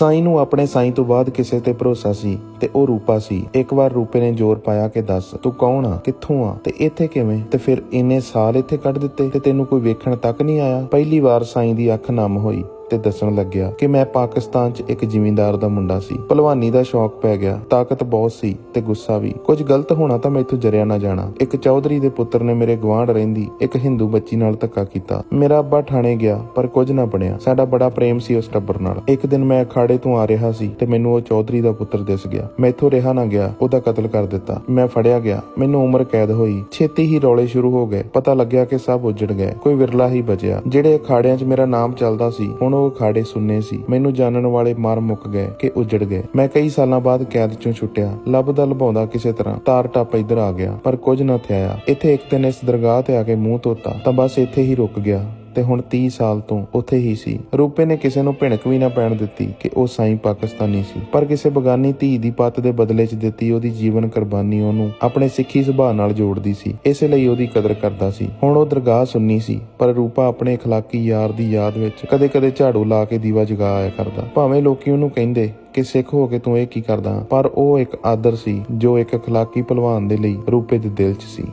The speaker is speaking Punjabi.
ਸਾਈਂ ਨੂੰ ਆਪਣੇ ਸਾਈਂ ਤੋਂ ਬਾਅਦ ਕਿਸੇ ਤੇ ਭਰੋਸਾ ਸੀ ਤੇ ਉਹ ਰੂਪਾ ਸੀ। ਇੱਕ ਵਾਰ ਰੂਪੇ ਨੇ ਜ਼ੋਰ ਪਾਇਆ ਕਿ ਦੱਸ, ਤੂੰ ਕੌਣ ਆ? ਕਿੱਥੋਂ ਆ? ਤੇ ਇੱਥੇ ਕਿਵੇਂ? ਤੇ ਫਿਰ ਇੰਨੇ ਸਾਲ ਇੱਥੇ ਕੱਢ ਦਿੱਤੇ ਤੇ ਤੈਨੂੰ ਕੋਈ ਵੇਖਣ ਤੱਕ ਨਹੀਂ ਆਇਆ? ਪਹਿਲੀ ਵਾਰ ਸਾਈਂ ਦੀ ਅੱਖ ਨਮ ਹੋਈ। ਤੇ ਦੱਸਣ ਲੱਗਿਆ ਕਿ ਮੈਂ ਪਾਕਿਸਤਾਨ 'ਚ ਇੱਕ ਜ਼ਿਮੀਂਦਾਰ ਦਾ ਮੁੰਡਾ ਸੀ। ਭਲਵਾਨੀ ਦਾ ਸ਼ੌਕ ਪੈ ਗਿਆ, ਤਾਕਤ ਬਹੁਤ ਸੀ ਤੇ ਗੁੱਸਾ ਵੀ। ਕੁਝ ਗਲਤ ਹੋਣਾ ਤਾਂ ਮੈਥੋਂ ਜਰਿਆ ਨਾ ਜਾਣਾ। ਇੱਕ ਚੌਧਰੀ ਦੇ ਪੁੱਤਰ ਨੇ ਮੇਰੇ ਗਵਾਂਢ ਰਹਿੰਦੀ, ਇੱਕ ਹਿੰਦੂ ਬੱਚੀ ਨਾਲ ਧੱਕਾ ਕੀਤਾ। ਮੇਰਾ ਅੱਬਾ ਠਾਣੇ ਗਿਆ, ਪਰ ਕੁਝ ਨਾ ਬਣਿਆ। ਸਾਡਾ ਬੜਾ ਪ੍ਰੇਮ ਸੀ ਉਸ ਟੱਬਰ ਨਾਲ। ਇੱਕ ਦਿਨ ਮੈਂ ਅਖਾੜੇ ਤੋਂ ਆ ਰਿਹਾ ਸੀ ਤੇ ਮੈਨੂੰ ਉਹ ਚੌਧਰੀ ਦਾ ਪੁੱਤਰ ਦਿਸ ਗਿਆ। ਮੈਥੋਂ ਰਿਹਾ ਨਾ ਗਿਆ, ਉਹਦਾ ਕਤਲ ਕਰ ਦਿੱਤਾ। ਮੈਂ ਫੜਿਆ ਗਿਆ। ਮੈਨੂੰ ਉਮਰ ਕੈਦ ਹੋਈ। ਛੇਤੀ ਹੀ ਰੌਲੇ ਸ਼ੁਰੂ ਹੋ ਗਏ। ਪਤਾ ਲੱਗਿਆ ਕਿ ਸਭ ਉਜੜ ਗਏ। ਕੋਈ ਵਿਰਲਾ ਹੀ ਬਚਿਆ। ਜਿਹੜੇ ਅਖਾੜਿਆਂ 'ਚ ਮੇਰਾ ਨਾਮ ਚੱਲਦਾ ਸੀ, ਹੁਣ ਉਹ ਅਖਾੜੇ ਸੁੰਨੇ ਸੀ? ਮੈਨੂੰ ਜਾਣਨ ਵਾਲੇ ਮਾਰ ਮੁੱਕ ਗਏ ਕਿ ਉਜੜ ਗਏ। ਮੈਂ ਕਈ ਸਾਲਾਂ ਬਾਅਦ ਕੈਦ 'ਚੋਂ ਛੁੱਟਿਆ। ਲੱਭਦਾ ਲਭਾਉਂਦਾ ਕਿਸੇ ਤਰ੍ਹਾਂ। ਤਾਰ ਟੱਪ ਇੱਧਰ ਆ ਗਿਆ, ਪਰ ਕੁਝ ਨਾ ਥਿਆਇਆ। ਇੱਥੇ ਇੱਕ ਦਿਨ ਇਸ ਦਰਗਾਹ ਤੇ ਆ ਕੇ ਮੂੰਹ ਧੋਤਾ, ਤਾਂ ਬਸ ਇੱਥੇ ਹੀ ਰੁਕ ਗਿਆ। ਤੇ ਹੁਣ 30 ਸਾਲ ਤੋਂ ਉੱਥੇ ਹੀ ਸੀ ਰੂਪੇ ਨੇ ਕਿਸੇ ਨੂੰ ਭਿਣਕ ਵੀ ਨਾ ਪੈਣ ਦਿੱਤੀ ਕਿ ਉਹ ਸਾਈਂ ਪਾਕਿਸਤਾਨੀ ਸੀ ਪਰ ਕਿਸੇ ਬਗਾਨੀ ਧੀ ਦੀ ਪੱਤ ਦੇ ਬਦਲੇ 'ਚ ਦਿੱਤੀ ਉਹਦੀ ਜੀਵਨ ਕੁਰਬਾਨੀ ਉਹਨੂੰ ਆਪਣੇ ਸਿੱਖੀ ਸੁਭਾਅ ਨਾਲ ਜੋੜਦੀ ਸੀ ਇਸੇ ਲਈ ਉਹਦੀ ਕਦਰ ਕਰਦਾ ਸੀ ਹੁਣ ਉਹ ਦਰਗਾਹ ਸੁੰਨੀ ਸੀ ਪਰ ਰੂਪਾ ਆਪਣੇ اخلاقی ਯਾਰ ਦੀ ਯਾਦ ਵਿੱਚ ਕਦੇ-ਕਦੇ ਝਾੜੂ ਲਾ ਕੇ ਦੀਵਾ ਜਗਾ ਆਇਆ ਕਰਦਾ ਭਾਵੇਂ ਲੋਕੀ ਉਹਨੂੰ ਕਹਿੰਦੇ ਕਿ ਸਿੱਖ ਹੋ ਕੇ ਤੂੰ ਇਹ ਕੀ ਕਰਦਾ ਪਰ ਉਹ ਇੱਕ ਆਦਰ ਸੀ ਜੋ ਇੱਕ اخلاقی ਪਹਿਲਵਾਨ ਦੇ ਲਈ ਰੂਪੇ ਦੇ ਦਿਲ 'ਚ ਸੀ